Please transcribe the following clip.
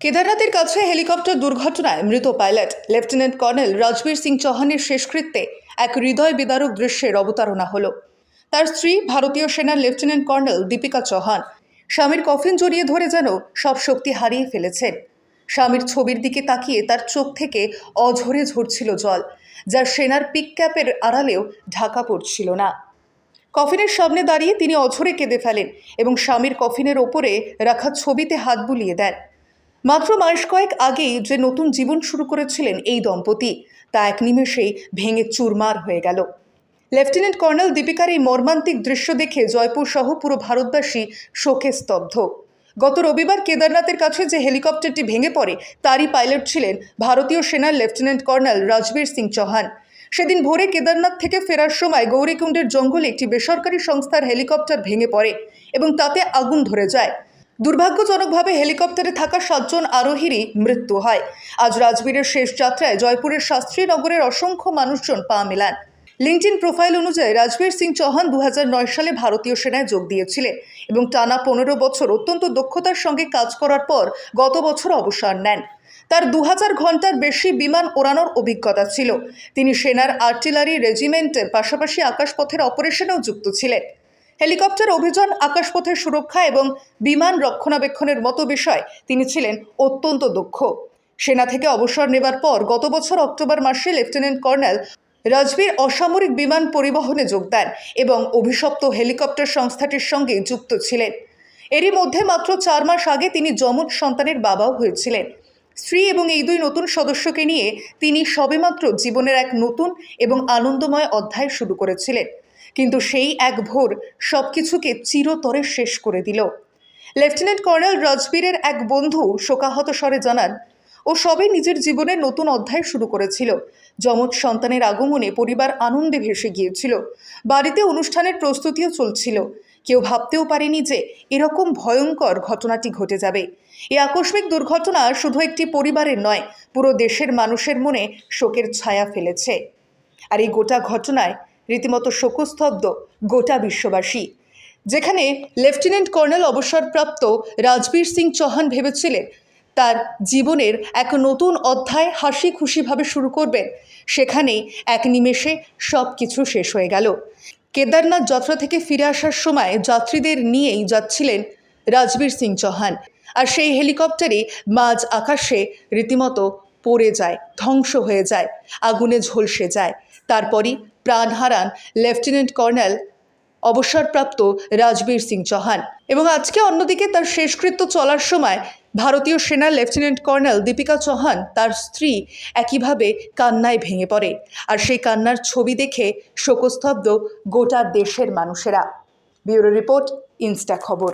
কেদারনাথের কাছে হেলিকপ্টার দুর্ঘটনায় মৃত pilot lieutenant colonel Rajbir Singh চৌহানের শেষকৃত্যে এক হৃদয় বিদারক দৃশ্যের অবতারণা হলো। তার স্ত্রী, ভারতীয় সেনার লেফটেন্যান্ট কর্নেল দীপিকা চৌহান, স্বামীর কফিন জড়িয়ে ধরে যেন সব শক্তি হারিয়ে ফেলেছেন। স্বামীর ছবির দিকে তাকিয়ে তার চোখ থেকে অঝরে ঝরছিল জল, যা সেনার পিক ক্যাপের আড়ালেও ঢাকা পড়ছিল না। কফিনের সামনে দাঁড়িয়ে তিনি অঝরে কেঁদে ফেলেন এবং স্বামীর কফিনের ওপরে রাখা ছবিতে হাত বুলিয়ে দেন। মাত্র মাস কয়েক আগেই যে নতুন জীবন শুরু করেছিলেন এই দম্পতি, তা এক নিমেষেই ভেঙে চুরমার হয়ে গেল। লেফটেন্যান্ট কর্নেল দীপিকার এই মর্মান্তিক দৃশ্য দেখে জয়পুর সহ পুরো ভারতবাসী শোকে স্তব্ধ। গত রবিবার কেদারনাথের কাছে যে হেলিকপ্টারটি ভেঙে পড়ে, তারই পাইলট ছিলেন ভারতীয় সেনার লেফটেন্যান্ট কর্নেল রাজবীর সিং চৌহান। সেদিন ভোরে কেদারনাথ থেকে ফেরার সময় গৌরীকুণ্ডের জঙ্গলে একটি বেসরকারি সংস্থার হেলিকপ্টার ভেঙে পড়ে এবং তাতে আগুন ধরে যায়। দুর্ভাগ্যজনকভাবে হেলিকপ্টারে থাকা সাতজন আরোহীরই মৃত্যু হয়। আজ রাজবীরের শেষ যাত্রায় জয়পুরের শাস্ত্রীনগরের অসংখ্য মানুষজন পা মেলান। লিঙ্কডিন প্রোফাইল অনুযায়ী রাজবীর সিং চৌহান দু হাজার নয় সালে ভারতীয় সেনায় যোগ দিয়েছিলেন এবং টানা পনেরো বছর অত্যন্ত দক্ষতার সঙ্গে কাজ করার পর গত বছর অবসর নেন। তার দু হাজার ঘণ্টার বেশি বিমান ওড়ানোর অভিজ্ঞতা ছিল। তিনি সেনার আর্টিলারি রেজিমেন্টের পাশাপাশি আকাশপথের অপারেশনেও যুক্ত ছিলেন। হেলিকপ্টার অভিযান, আকাশপথের সুরক্ষা এবং বিমান রক্ষণাবেক্ষণের মতো বিষয় তিনি ছিলেন অত্যন্ত দক্ষ। সেনা থেকে অবসর নেবার পর গত বছর অক্টোবর মাসে লেফটেন্যান্ট কর্নেল রাজবীর অসামরিক বিমান পরিবহনে যোগ দেন এবং অভিশপ্ত হেলিকপ্টার সংস্থাটির সঙ্গে যুক্ত ছিলেন। এরই মধ্যে মাত্র চার মাস আগে তিনি যমজ সন্তানের বাবাও হয়েছিলেন। স্ত্রী এবং এই দুই নতুন সদস্যকে নিয়ে তিনি সবেমাত্র জীবনের এক নতুন এবং আনন্দময় অধ্যায় শুরু করেছিলেন। কিন্তু সেই এক ভোর সব কিছুকে চিরতরে শেষ করে দিল। লেফটেন্যান্ট কর্নেল রজবীরের এক বন্ধু শোকাহত স্বরে জানান, ও সবে নিজের জীবনে নতুন অধ্যায় শুরু করেছিল। যমজ সন্তানের আগমনে পরিবার আনন্দে ভেসে গিয়েছিল। বাড়িতে অনুষ্ঠানের প্রস্তুতিও চলছিল। কেউ ভাবতেও পারেনি যে এরকম ভয়ঙ্কর ঘটনাটি ঘটে যাবে। এই আকস্মিক দুর্ঘটনা শুধু একটি পরিবারের নয়, পুরো দেশের মানুষের মনে শোকের ছায়া ফেলেছে। আর এই গোটা ঘটনায় রীতিমতো শোকস্তব্ধ গোটা বিশ্ববাসী। যেখানে লেফটেন্যান্ট কর্নেল অবসরপ্রাপ্ত রাজবীর সিং চৌহান ভেবেছিলেন, তার জীবনের এক নতুন অধ্যায় হাসি খুশিভাবে শুরু করবেন। সেখানেই এক নিমেষে সব কিছু শেষ হয়ে গেল। কেদারনাথ যাত্রা থেকে ফিরে আসার সময় যাত্রীদের নিয়েই যাচ্ছিলেন রাজবীর সিং চৌহান। আর সেই হেলিকপ্টারই মাঝ আকাশে রীতিমতো পড়ে যায়, ধ্বংস হয়ে যায়, আগুনে ঝলসে যায়। তারপরই প্রাণ হারান লেফটেন্যান্ট কর্নেল অবসরপ্রাপ্ত রাজবীর সিং চৌহান। এবং আজকে অন্যদিকে তার শেষকৃত্য চলার সময় ভারতীয় সেনার লেফটেন্যান্ট কর্নেল দীপিকা চৌহান তার স্ত্রী একইভাবে কান্নায় ভেঙে পড়ে আর সেই কান্নার ছবি দেখে শোকস্তব্ধ গোটা দেশের মানুষেরা। ব্যুরো রিপোর্ট, ইনস্টা খবর।